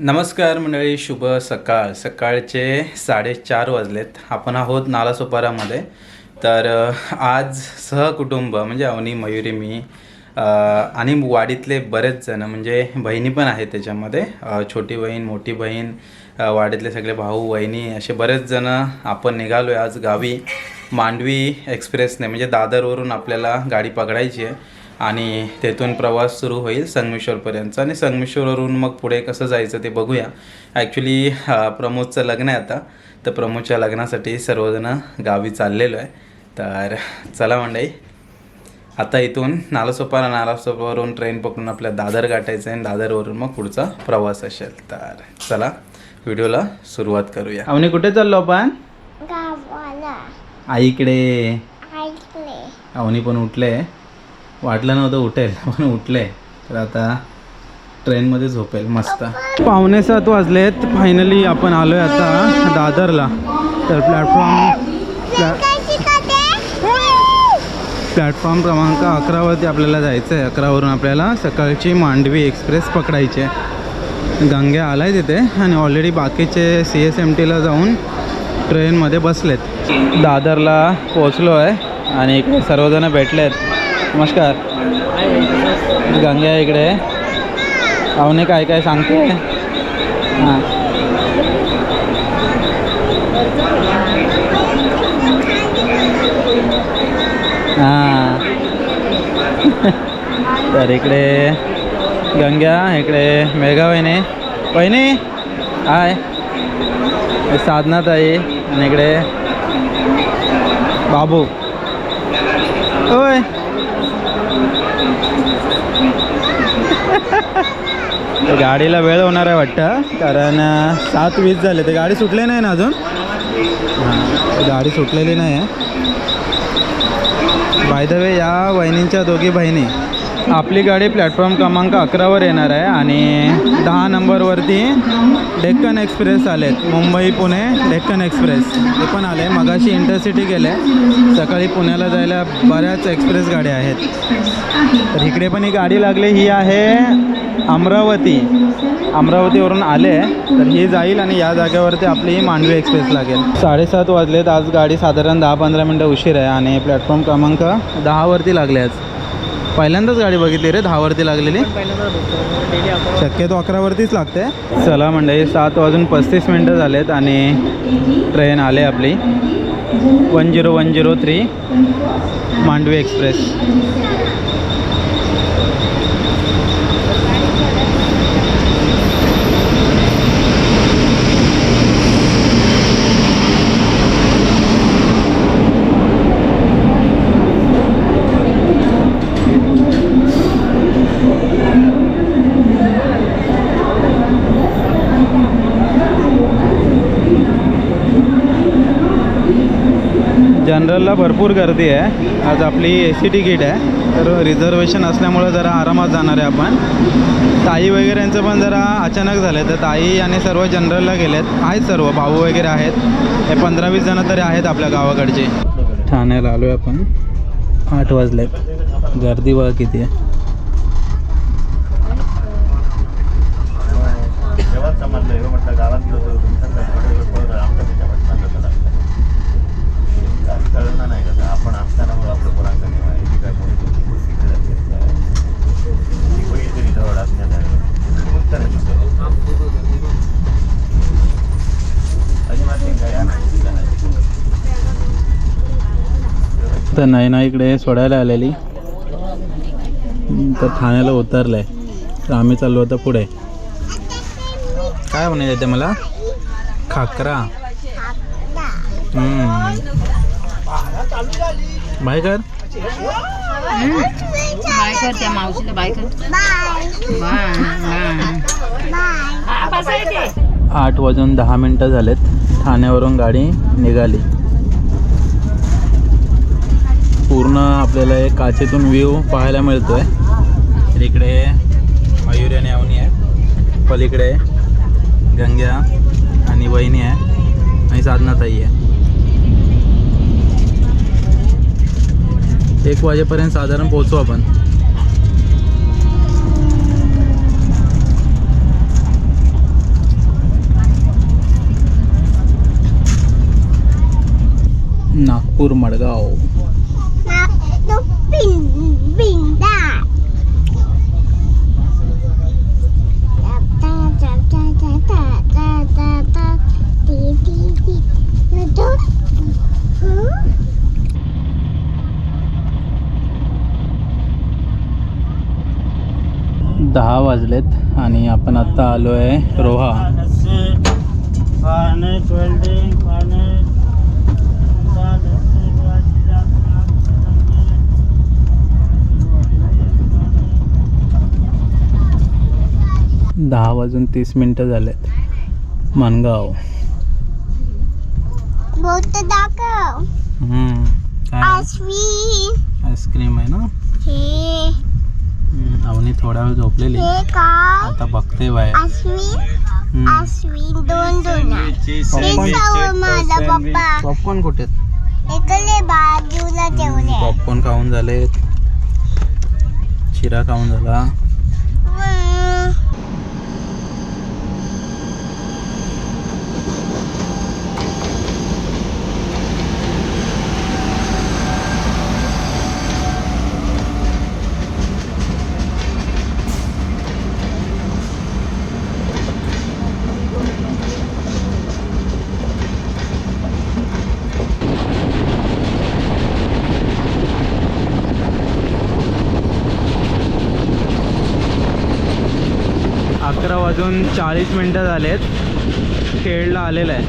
नमस्कार मंडळी शुभ सकाळ. सकाळचे साडेचार वाजलेत. आपण आहोत नालासोपारामध्ये. तर आज सहकुटुंब म्हणजे अवनी मयुरी मी आणि वाडीतले बरेच जण म्हणजे बहिणी पण आहेत त्याच्यामध्ये. छोटी बहीण मोठी बहीण वाडीतले सगळे भाऊ वहिनी असे बरेच जण आपण निघालो आहे आज गावी. मांडवी एक्सप्रेसने म्हणजे दादरवरून आपल्याला गाडी पकडायची आहे. आणि तेथून प्रवास सुरू होईल संगमेश्वरपर्यंतचा आणि संगमेश्वरवरून मग पुढे कसं जायचं ते बघूया. ॲक्च्युली प्रमोदचं लग्न आहे आता. तर प्रमोदच्या लग्नासाठी सर्वजण गावी चाललेलो आहे. तर चला मंडळी आता इथून नालासोपारा नालासोपावरून ट्रेन पकडून आपल्या दादर गाठायचं आहे आणि दादरवरून मग पुढचा प्रवास असेल. तर चला व्हिडिओला सुरुवात करूया. अवनी कुठे चाललो आपण? गावाला. आईकडे. अवनी पण उठले. वाटलं नव्हतं उठेल पण उठले. तर आता ट्रेनमध्ये झोपेल मस्त. पावणे सात वाजलेत. फायनली आपण आलोय आता दादरला. तर प्लॅटफॉर्म प्लॅ प्लॅटफॉर्म क्रमांक अकरावरती आपल्याला जायचं आहे अकरावरून आपल्याला सकाळची मांडवी एक्सप्रेस पकडायची आहे. गंगे आलाय तिथे आणि ऑलरेडी बाकीचे सी एस एम टीला जाऊन ट्रेनमध्ये बसलेत. दादरला पोचलो आहे आणि इकडे सर्वजण भेटले आहेत नमस्कार. गंगे आहे इकडे. अवने काय काय सांगते? हां. हां. तर इकडे गंग्या इकडे मेळगाव वहिनी वहिनी हाय. हे साधना ताई आणि इकडे बाबू. होय. गाडीला वेळ होणार आहे वाटतं कारण सात वीस झाले. ते गाडी सुटली नाही ना अजून? हां गाडी सुटलेली नाही आहे बाय द वे या वहिनींच्या दोघी बहिणी आपली गाडी प्लॅटफॉर्म क्रमांक अकरावर येणार आहे आणि दहा नंबरवरती डेक्कन एक्सप्रेस आलेत. मुंबई पुणे डेक्कन एक्सप्रेस. ते पण आले. मगाशी इंटरसिटी गेले. सकाळी पुण्याला जायला बऱ्याच एक्सप्रेस गाड्या आहेत. तर इकडे पण ही गाडी लागली. ही आहे अमरावती. अमरावतीवरून आले तर ही जाईल आणि या जागेवरती आपली ही मांडवी एक्सप्रेस लागेल. साडेसात वाजलेत आज गाडी साधारण दहा पंधरा मिनटं उशीर आहे आणि प्लॅटफॉर्म क्रमांक दहावरती लागले आज पहिल्यांदाच गाडी बघितली रे दहावरती लागलेली. शक्यतो अकरावरतीच लागते. चला म्हणजे सात वाजून पस्तीस मिनटं झालेत आणि ट्रेन आले आपली. One zero one zero three Mandovi express. जनरलला भरपूर गर्दी आहे. आज आपली ए सी टिकीट आहे. तर रिझर्वेशन असल्यामुळं जरा आरामात जाणार आहे आपण. ताई वगैरेंचं पण जरा अचानक झालं तर ताई आणि सर्व जनरलला गेलेत. आहेत सर्व. भाऊ वगैरे आहेत. हे पंधरा वीस जणं तरी आहेत आपल्या गावाकडचे. ठाण्याला आलो आहे आपण. आठ वाजलेत. गर्दी बघा किती आहे. गावात तर आपण असताना मग आपलं आहे काय कोणी तुमची गोष्टी तरी जवळ असण्यात उत्तर अजिबात नाही काय नाही तर नैना इकडे सोडायला आलेली. तर ठाण्याला उतरलंय. तर आम्ही चाललो होतो पुढे. काय म्हणायचं ते मला? खाकरा. हम्म. बाय कर. बाय कर त्या मावशीला बाय कर. बाय. बाय. आठ वाजून दहा मिनटं झालेत. ठाण्यावरून गाडी निघाली. पूर्ण आपल्याला एक काचेतून व्ह्यू पाहायला मिळतोय. इकडे मयुरी आणि अवनी आहे पलीकडे गंग्या आणि वहिनी आहे आणि साधनाताई आहे एक वाजेपर्यंत साधारण पोहोचू आपण. नागपूर मडगाव. दहा वाजलेत आणि आपण आत्ता आलो आहे रोहा. दहा वाजून तीस मिनटं झालेत. मानगाव. Ice cream. आहे ना? अवनी थोडा वेळ झोपलेली. आता बघते बाय पॉपकॉर्न कुठे पॉपकॉर्न खाऊन झाले चिरा खाऊन झाला. अजून चाळीस मिनटं झालेत. खेळला आलेला आहे.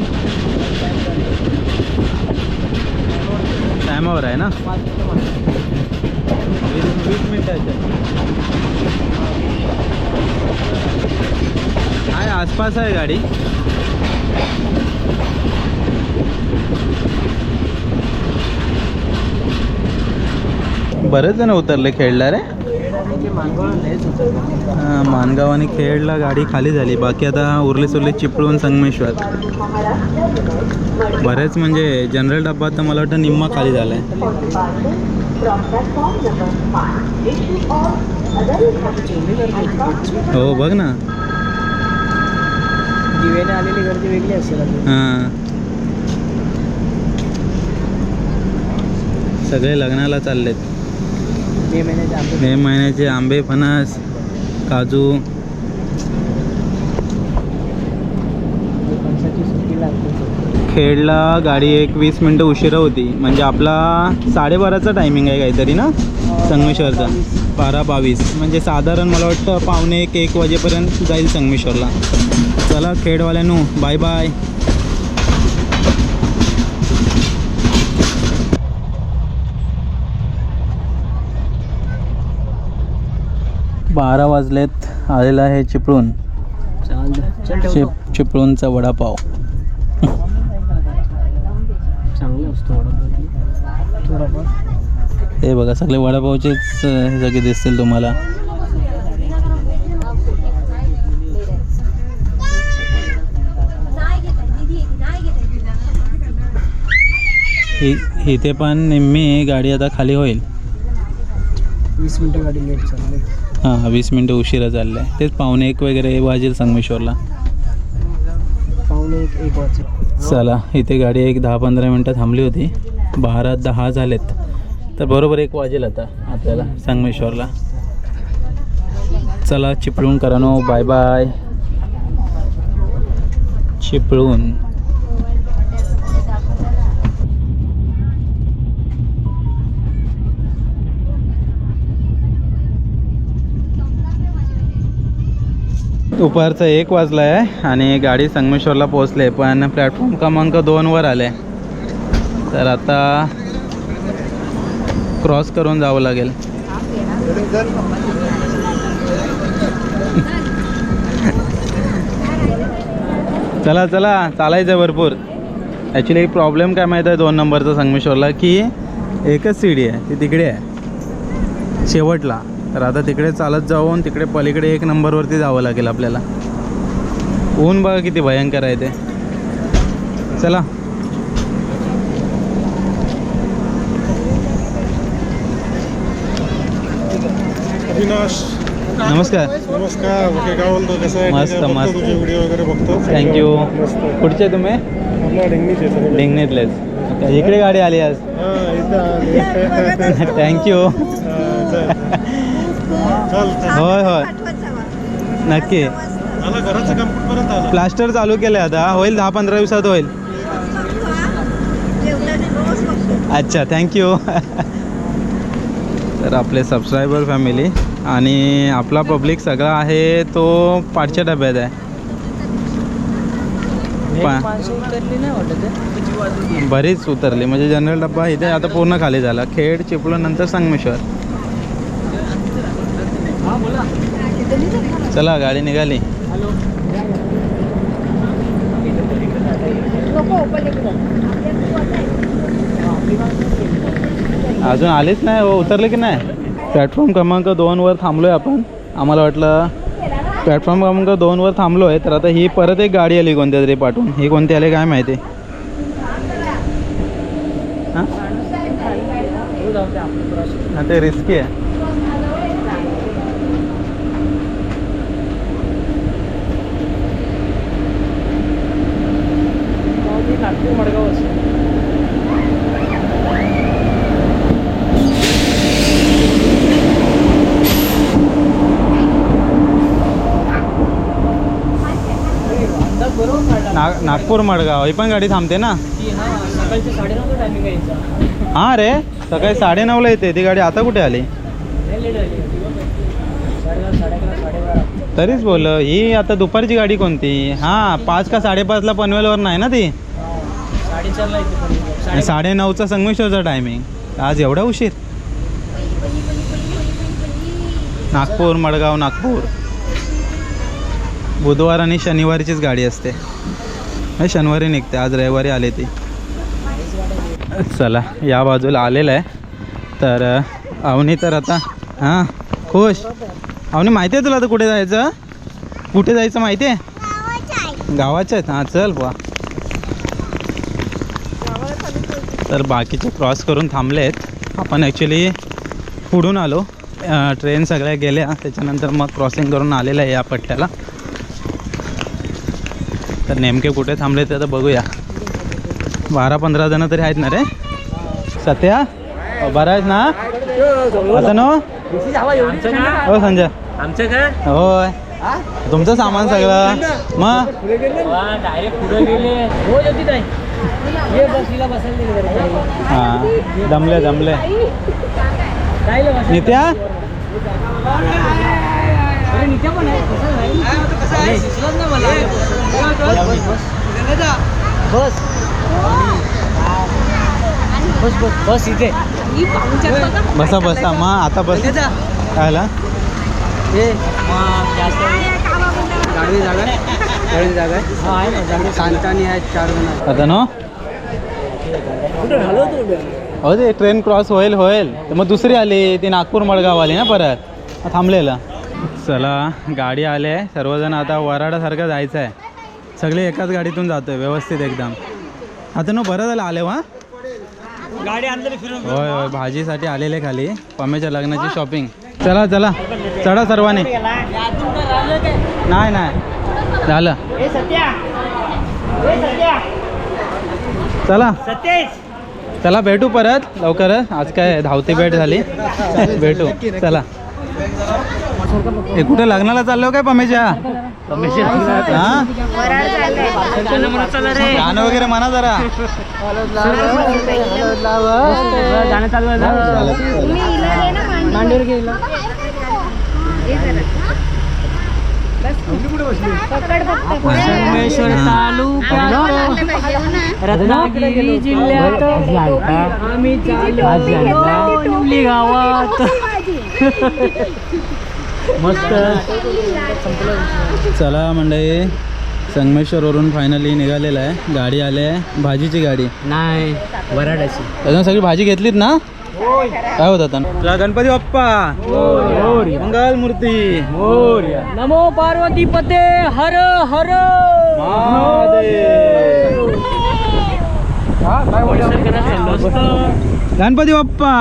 टायमावर आहे ना? वीस मिनटं मिनटाच्या आहे आसपास आहे गाडी. बरेच जण उतरले खेळला रे मानगाव आणि खेडला गाडी खाली झाली. बाकी आता उरले सुरले चिपळूण संगमेश्वर. बरेच म्हणजे जनरल डब्बा तर मला वाटतं निम्मा खाली झाला आहे हो बघ ना. आलेली गर्दी वेगळी असेल हां. सगळे लग्नाला चाललेत. मे महिन्याचे आंबे फणस काजू. खेडला गाडी एक वीस मिनटं उशिरा होती. म्हणजे आपला साडेबाराचा टायमिंग आहे काहीतरी ना? संगमेश्वरचा. बारा बावीस. म्हणजे साधारण मला वाटतं पावणे एक एक वाजेपर्यंत जाईल संगमेश्वरला. चला खेडवाल्यानो बाय बाय बारा वाजलेत. आलेला आहे चिपळूण. चिप चिपळूणचा वडापाव. हे बघा सगळे वडापावचेच हे सगळे दिसतील तुम्हाला. इथे पण निम्मी गाडी आता खाली होईल. वीस मिनटं गाडी लेट चालली हां वीस मिनटं उशिरा चाललं आहे तेच पावणे एक वगैरे वाजेल संगमेश्वरला. एक एक चला इथे गाडी एक दहा पंधरा मिनटं थांबली होती. बारा दहा झालेत. तर बरोबर एक वाजेल आता आपल्याला संगमेश्वरला. चला चिपळूण करानो बाय बाय. चिपळूण. दुपारचा एक वाजला आहे आणि गाडी संगमेश्वरला पोहोचले पण प्लॅटफॉर्म क्रमांक दोनवर आले. तर आता क्रॉस करून जावं लागेल. चला चला चालायचं आहे भरपूर. ॲक्च्युली एक प्रॉब्लेम काय माहीत आहे दोन नंबरचा संगमेश्वरला की एकच सीडी आहे ती तिकडे आहे. शेवटला. तर आता तिकडे चालत जाऊन तिकडे पलीकडे एक नंबरवरती जावं लागेल आपल्याला. ऊन बघा किती भयंकर आहे ते. चला. नमस्कार. मस्त, मस्त. तुझे व्हिडिओ वगैरे बघतो? थँक्यू कुठचे तुम्ही? डिंगणीतलेच इकडे गाडी आली आज. थँक्यू होय होय. नक्की. प्लास्टर चालू केलं आता. होईल दहा पंधरा दिवसात होईल. अच्छा थँक्यू तर आपले सबस्क्रायबर फॅमिली आणि आपला पब्लिक सगळा आहे तो पाठच्या डब्यात आहे. पा- बरीच उतरली. म्हणजे जनरल डब्बा इथे आता पूर्ण खाली झाला. खेड चिपळूण नंतर संगमेश्वर. चला गाडी निघाली. अजून आलीच नाही हो उतरले की नाही? प्लॅटफॉर्म क्रमांक दोनवर थांबलो आहे आपण. आम्हाला वाटलं प्लॅटफॉर्म क्रमांक दोनवर थांबलो आहे तर आता ही परत एक गाडी आली कोणत्या तरी पाठवून ही कोणती आली काय माहिती? हां? ते रिस्की आहे. नागपूर मडगाव. ही पण गाडी थांबते ना? हां रे सकाळी साडेनऊला येते. ती गाडी आता कुठे आली? तरीच बोल ही आता दुपारची गाडी कोणती? हां पाच का साडेपाचला पनवेलवर नाही ना ती? आणि साडेनऊचा संगमेश्वरचा टायमिंग आज एवढा उशीर? नागपूर मडगाव नागपूर. बुधवार आणि शनिवारीचीच गाडी असते. नाही शनिवारी निघते आज रविवारी आले ती. चला या बाजूला आलेलं आहे. तर अवनी तर आता हां खुश. अवनी माहिती आहे तुला आता कुठे जायचं? कुठे जायचं माहिती आहे? गावाचं गावाच्या आहेत हां चल बा तर बाकीचे क्रॉस करून थांबले आहेत आपण ॲक्च्युली पुढून आलो. ट्रेन सगळ्या गेल्या. त्याच्यानंतर मग क्रॉसिंग करून आलेलं आहे या पट्ट्याला. तर नेमके कुठे थांबले ते आता बघूया. बारा पंधरा जण तरी आहेत ना रे? सत्या? बरं आहेत ना? आता नो? हो संजय. आमचं काय होय. तुमचं सामान सगळं. मग हां जमले जमले. नित्या? बस. बस बस बस इथे. बसा बसा मग आता बस. कायला गाडी जागा गाडी जागा आहे? ना आहेत चार जण आता नो? हो ते ट्रेन क्रॉस होईल होईल. तर मग दुसरी आली ती नागपूर मडगाव आली ना परत. थांबलेलं. चला गाडी आली आहे. सर्वजण आता वराडासारखं जायचं आहे सगळे एकाच गाडीतून जातोय व्यवस्थित एकदम. आता नो बरं झालं आले वा गाडी आणलं फिरून. होय होय भाजीसाठी आलेले खाली. पम्याच्या लग्नाची शॉपिंग चला चला. चढा सर्वांनी. नाही नाही. झालं. चला. चला भेटू परत लवकरच. आज काय धावती भेट झाली. भेटू. चला. हे कुठे लग्नाला चाललो काय पमेच्या हा? गाणं वगैरे म्हणा जरा. चालू. मांडीवर गेला संगमेश्वर तालुका रत्नागिरी जिल्ह्यात आम्ही निवली गावात. मस्त. चला मंडळी संगमेश्वरवरून फायनली निघालेलं आहे. गाडी आली आहे. भाजीची गाडी. नाही वराडाची अजून सगळी भाजी घेतलीत ना? काय होत आता? गणपती बाप्पा. मंगल मूर्ती नमो पार्वती पते हर हर. गणपती बाप्पा.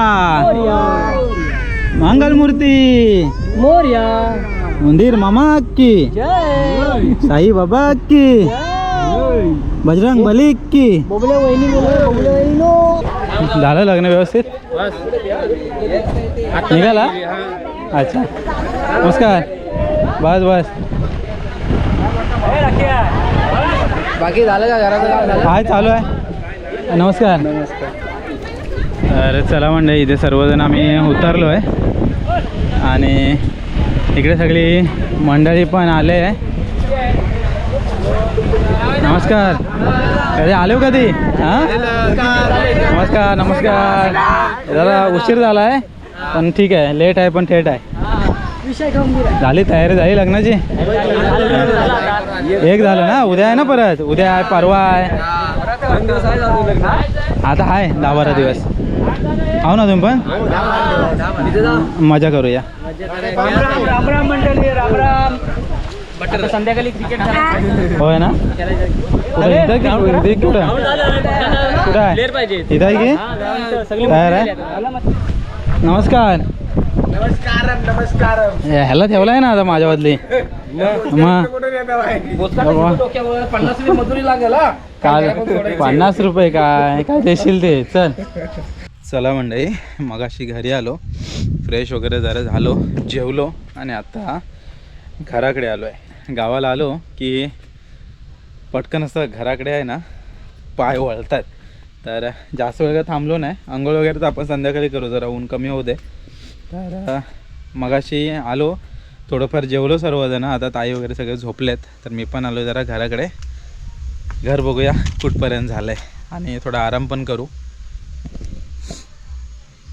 मंगल मूर्ती मोर्या। मंदिर मामा की। जय। साई बाबा की। बजरंग बली की। झालं लग्न व्यवस्थित? निघाला? अच्छा. नमस्कार. बस बस. बाकी झालं का घराचं चालू आहे. नमस्कार. तर चला मंडळी इथे सर्वजण आम्ही उतरलो आहे आणि इकडे सगळी मंडळी पण आले. आहे नमस्कार. कधी आले हो कधी? हां? नमस्कार नमस्कार. जरा उशीर झाला आहे पण ठीक आहे. लेट आहे पण थेट आहे. झाली तयारी झाली लग्नाची? एक झालं ना? उद्या आहे ना परत? उद्या आहे परवा आहे. आता आहे दहा बारा दिवस. आहो ना तुम्ही पण? मजा करूया. संध्याकाळी क्रिकेट होय ना? कुठं? इथं कुठं? आहे? इथं आहे की? तयार आहे? नमस्कार. हे, ह्याला ठेवलाय ना आता माझ्या बदली मग बाबा. पन्नास रुपये मजुरी लागेल. काल पन्नास रुपये काय? काय देशील ते? चल. चला मंडळी मगाशी घरी आलो फ्रेश वगैरे जरा झालो जेवलो आणि आता घराकडे आलो आहे गावाला आलो की पटकन असं घराकडे आहे ना पाय वळतात. तर जास्त वेळ थांबलो नाही. आंघोळ वगैरे तर आपण संध्याकाळी करू जरा ऊन कमी होऊ दे. तर मगाशी आलो थोडंफार जेवलो सर्वजण. आता ताई वगैरे सगळे झोपलेत तर मी पण आलो जरा घराकडे. घर बघूया कुठपर्यंत झालं आहे आणि थोडा आराम पण करू.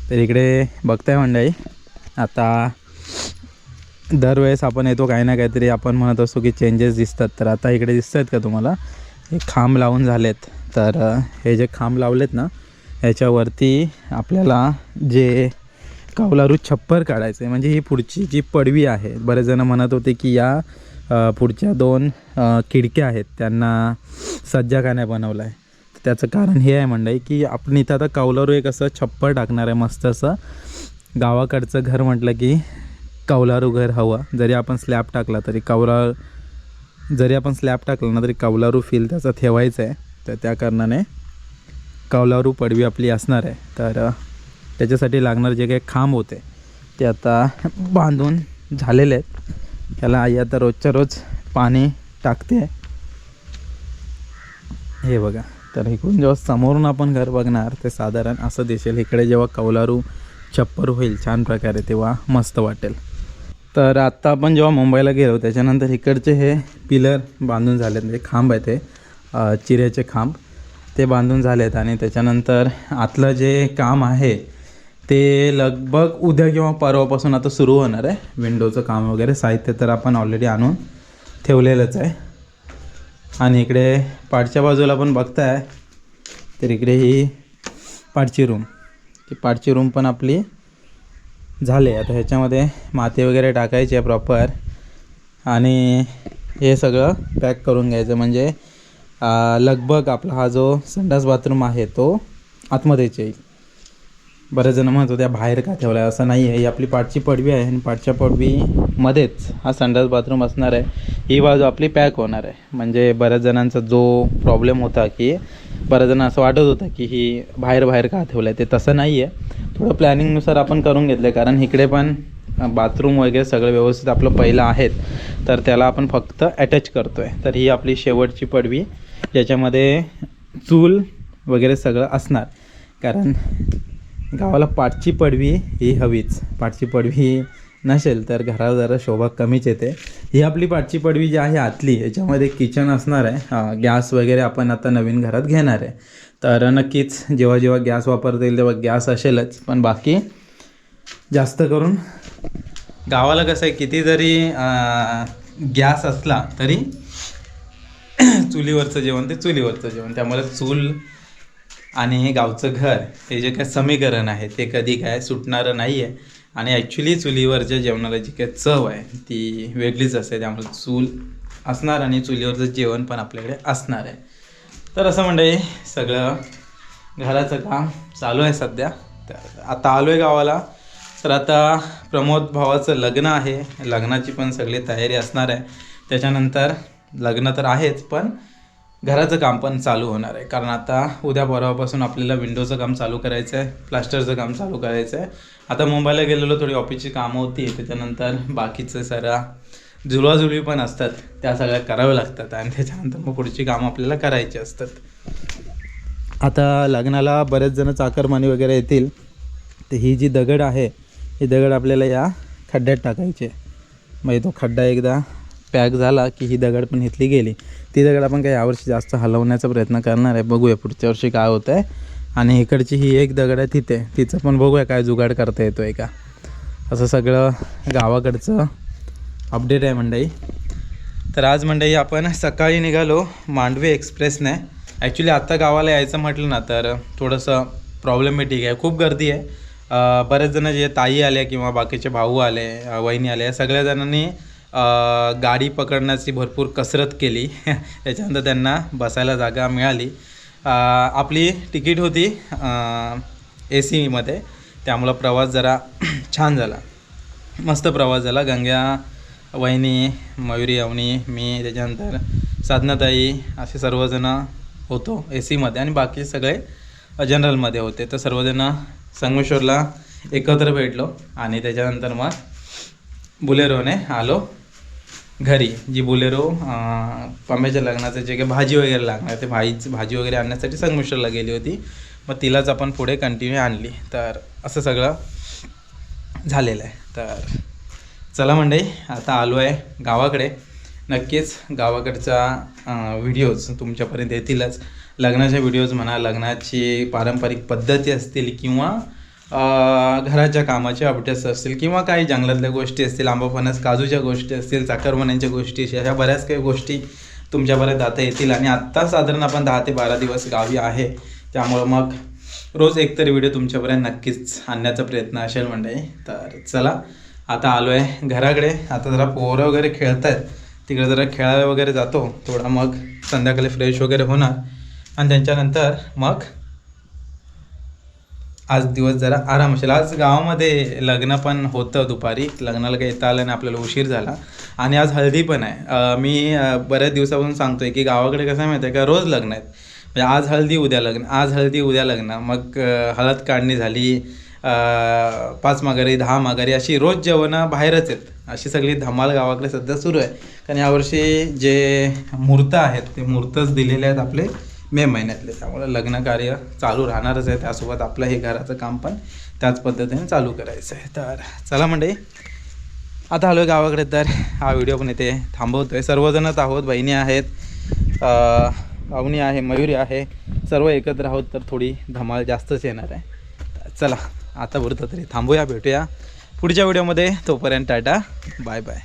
तर इकडे बघताय मंडळी आता दरवेळेस आपण येतो काही ना काहीतरी आपण म्हणत असतो की चेंजेस दिसतात. तर आता इकडे दिसत आहेत का तुम्हाला? हे खांब लावून झालेत. तर हे जे खांब लावलेत ना ह्याच्यावरती आपल्याला जे कौलारू छप्पर काढायचं आहे म्हणजे ही पुढची जी पडवी आहे बरेच जण म्हणत होते की या पुढच्या दोन खिडक्या आहेत त्यांना सज्जा का नाही बनवला आहे त्याचं कारण हे आहे म्हणलं की आपण इथं आता कौलारू एक असं छप्पर टाकणार आहे मस्त असं. गावाकडचं घर म्हटलं की कौलारू घर हवं. जरी आपण स्लॅब टाकला तरी कौला जरी आपण स्लॅब टाकला ना तरी कौलारू फील त्याचा ठेवायचं आहे. तर त्या कारणाने कौलारू पडवी आपली असणार आहे. तर त्याच्यासाठी लागणार जे काही खांब होते ते आता बांधून झालेले आहेत. त्याला आई आता रोजच्या रोज पाणी टाकते. हे बघा. तर इकडून जेव्हा समोरून आपण घर बघणार ते साधारण असं दिसेल. इकडे जेव्हा कौलारू छप्पर होईल छान प्रकारे तेव्हा मस्त वाटेल. तर आत्ता आपण जेव्हा मुंबईला गेलो त्याच्यानंतर इकडचे हे पिलर बांधून झालेत. म्हणजे खांब आहे ते चिऱ्याचे खांब. ते बांधून झालेत आणि त्याच्यानंतर आतलं जे काम आहे ते लगभग उद्या किंवा परवापासून आता सुरू होणार आहे. विंडोचं काम वगैरे साहित्य तर आपण ऑलरेडी आणून ठेवलेलंच आहे. आणि इकडे पाठच्या बाजूला पण बघताय तर इकडे ही पाठची रूम ती पाठची रूम पण आपली झाले. आता ह्याच्यामध्ये माती वगैरे टाकायची आहे प्रॉपर आणि हे सगळं पॅक करून घ्यायचं म्हणजे लगभग आपला हा जो संडास बाथरूम आहे तो आतमध्येच येईल. बरेच जण म्हणत होत्या बाहेर का ठेवला आहे असं नाही आहे. ही आपली पाठची पडवी आहे आणि पाठच्या पडवीमध्येच हा संडास बाथरूम असणार आहे. ही बाजू आपली पॅक होणार आहे. म्हणजे बऱ्याच जणांचा जो प्रॉब्लेम होता की बऱ्याच जण असं वाटत होतं की ही बाहेर बाहेर का ठेवलं आहे ते तसं नाही आहे. थोडं प्लॅनिंगनुसार आपण करून घेतलं आहे कारण इकडे पण बाथरूम वगैरे सगळं व्यवस्थित आपलं पहिलं आहेत. तर त्याला आपण फक्त अटॅच करतो आहे तर ही आपली शेवटची पडवी ज्याच्यामध्ये चूल वगैरे सगळं असणार. कारण गावाला पाठची पडवी ही हवीच. पाठची पडवी नसेल तर घराला जरा शोभा कमीच येते. ही आपली पाठची पडवी जी आहे आतली याच्यामध्ये किचन असणार आहे. गॅस वगैरे आपण आता नवीन घरात घेणार आहे. तर नक्कीच जेव्हा जेव्हा गॅस वापरता येईल तेव्हा गॅस असेलच. पण बाकी जास्त करून गावाला कसं आहे किती जरी गॅस असला तरी चुलीवरचं जेवण ते चुलीवरचं जेवण. त्यामुळे चूल आणि हे गावचं घर हे जे काय समीकरण आहे ते कधी काय सुटणारं नाही आहे आणि ॲक्च्युली चुलीवरच्या जेवणाला जी काय चव आहे ती वेगळीच असते. त्यामुळे चूल असणार आणि चुलीवरचं जेवण पण आपल्याकडे असणार आहे. तर असं म्हणजे सगळं घराचं काम चालू आहे सध्या. तर आता आलो आहे गावाला. तर आता प्रमोद भावाचं लग्न आहे. लग्नाची पण सगळी तयारी असणार आहे. त्याच्यानंतर लग्न तर आहेच पण घराचं काम पण चालू होणार आहे. कारण आता उद्या परवापासून आपल्याला विंडोचं काम चालू करायचं आहे प्लास्टरचं काम चालू करायचं आहे आता मुंबईला गेलेलो थोडी ऑफिसची कामं होती त्याच्यानंतर बाकीचं सारा जुळवाजुळवी पण असतात त्या सगळ्या कराव्या लागतात आणि त्याच्यानंतर मग पुढची कामं आपल्याला करायची असतात. आता लग्नाला बरेच जण चाकरमानी वगैरे येतील. तर ही जी दगड आहे ही दगड आपल्याला या खड्ड्यात टाकायची आहे. म्हणजे तो खड्डा एकदा पॅक झाला की ही दगड पण घेतली गेली. ती दगड आपण काही यावर्षी जास्त हलवण्याचा प्रयत्न करणार आहे. बघूया पुढच्या वर्षी काय होतं आहे आणि इकडची ही एक दगड आहे तिथे. तिचं पण बघूया काय जुगाड करता येतो आहे का. असं सगळं गावाकडचं अपडेट आहे मंडई. तर आज मंडई आपण सकाळी निघालो मांडवे एक्सप्रेसने. ॲक्च्युली आत्ता गावाला यायचं म्हटलं ना तर थोडंसं प्रॉब्लेमॅटिक आहे. खूप गर्दी आहे. बरेच जण जे ताई आले किंवा बाकीचे भाऊ आले वहिनी आले सगळ्या जणांनी गाडी पकडण्याची भरपूर कसरत केली. त्याच्यानंतर त्यांना बसायला जागा मिळाली. आपली तिकीट होती ए सीमध्ये त्यामुळं प्रवास जरा छान झाला. मस्त प्रवास झाला. गंग्या वहिनी मयुरी अवनी मी त्याच्यानंतर साधनाताई असे सर्वजण होतो ए सीमध्ये आणि बाकी सगळे जनरलमध्ये होते. तर सर्वजण संगमेश्वरला एकत्र भेटलो आणि त्याच्यानंतर मग बुलेरोने आलो. घरी जी बोलेरो अं, लग्नाचं जे काही भाजी वगैरे लागणार ते भाजीची भाजी वगैरे आणण्यासाठी संगमिश्रला गेली होती. मग तिलाच आपण पुढे कंटिन्यू आणली. तर असं सगळं झालेलं आहे. तर चला म्हणजे आता आलो आहे गावाकडे. नक्कीच गावाकडचा व्हिडिओज तुमच्यापर्यंत येतीलच. लग्नाच्या व्हिडिओज म्हणा लग्नाची पारंपरिक पद्धती असतील किंवा घराच्या कामाचे अपडेट्स असतील किंवा काही जंगलातल्या गोष्टी असतील आंबाफणस काजूच्या गोष्टी असतील चाकरमान्यांच्या गोष्टी अशा बऱ्याच काही गोष्टी तुमच्यापर्यंत आता येतील. आणि आत्ता साधारण आपण दहा ते बारा दिवस गावी आहे. त्यामुळं मग रोज एकतरी व्हिडिओ तुमच्यापर्यंत नक्कीच आणण्याचा प्रयत्न असेल म्हणजे तर चला आता आलो आहे घराकडे. आता जरा पोरं वगैरे खेळत आहेत तिकडे जरा खेळायला वगैरे जातो. थोडा मग संध्याकाळी फ्रेश वगैरे होणार. आणि त्यांच्यानंतर मग आज दिवस जरा आराम असेल. आज गावामध्ये लग्न पण होतं दुपारी. लग्नाला काही येता आलं नाही आपल्याला उशीर झाला. आणि आज हळदी पण आहे. मी बऱ्याच दिवसापासून सांगतोय की गावाकडे कसं आहे माहिती आहे का? रोज लग्न आहेत. म्हणजे आज हळदी उद्या लग्न. आज हळदी उद्या लग्न. मग हळद काढणी झाली. पाच माघारी दहा माघारी अशी रोज जेवणं बाहेरच आहेत. अशी सगळी धमाल गावाकडे सध्या सुरू आहे. कारण यावर्षी जे मूर्त आहेत ते मूर्तच दिलेले आहेत आपले. मे महिन्यातले. त्यामुळे लग्नकार्य चालू राहणारच आहे. त्यासोबत आपलं हे घराचं काम पण त्याच पद्धतीने चालू करायचं आहे. तर चला म्हणजे आता आलो आहे गावाकडे. तर हा व्हिडिओ पण इथे थांबवतो आहे सर्वजणच आहोत बहिणी आहेत अवनी आहे मयुरी आहे. सर्व एकत्र आहोत तर थोडी धमाल जास्तच येणार आहे. चला आता पुरतं तरी थांबूया भेटूया. पुढच्या व्हिडिओमध्ये तोपर्यंत टाटा बाय बाय.